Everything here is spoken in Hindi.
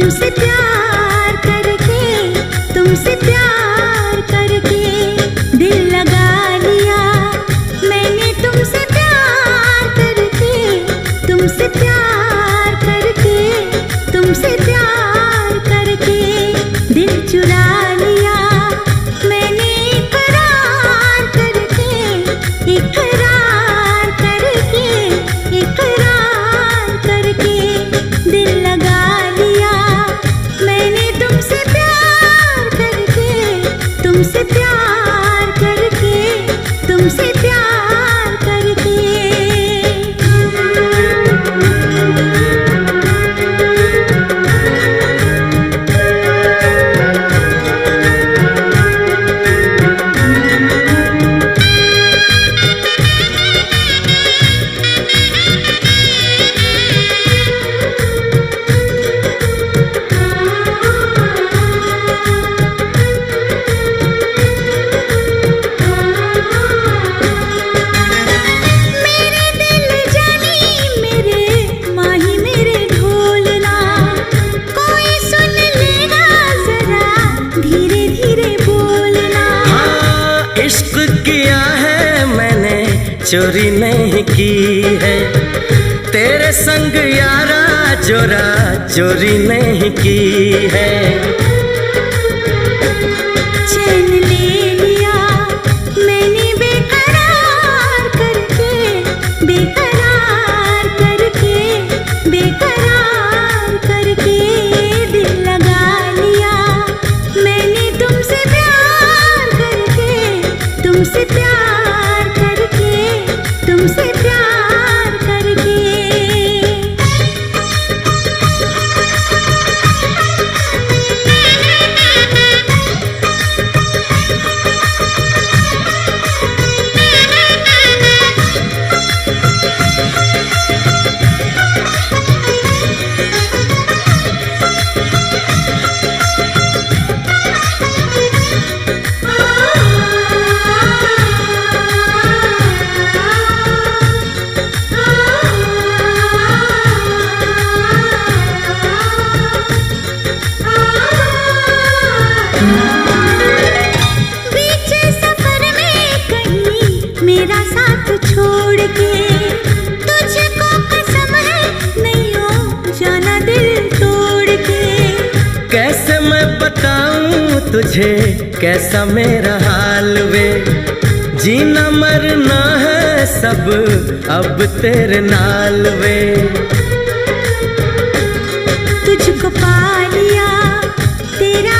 प्यार करके, तुमसे प्यार करके दिल लगा लिया। मैंने तुमसे प्यार करके, तुमसे प्यार करके, तुमसे प्यार करके दिल चुरा लिया। किया है, मैंने चोरी नहीं की है। तेरे संग यारा चोरा चोरी नहीं की है। चैन मेरा साथ छोड़ के। तुझको कसम है नहीं हो जाना दिल तोड़ के। कैसे मैं बताऊँ तुझे कैसा मेरा हाल वे? जीना मरना है सब अब तेरे नाल वे। तुझको पा लिया तेरा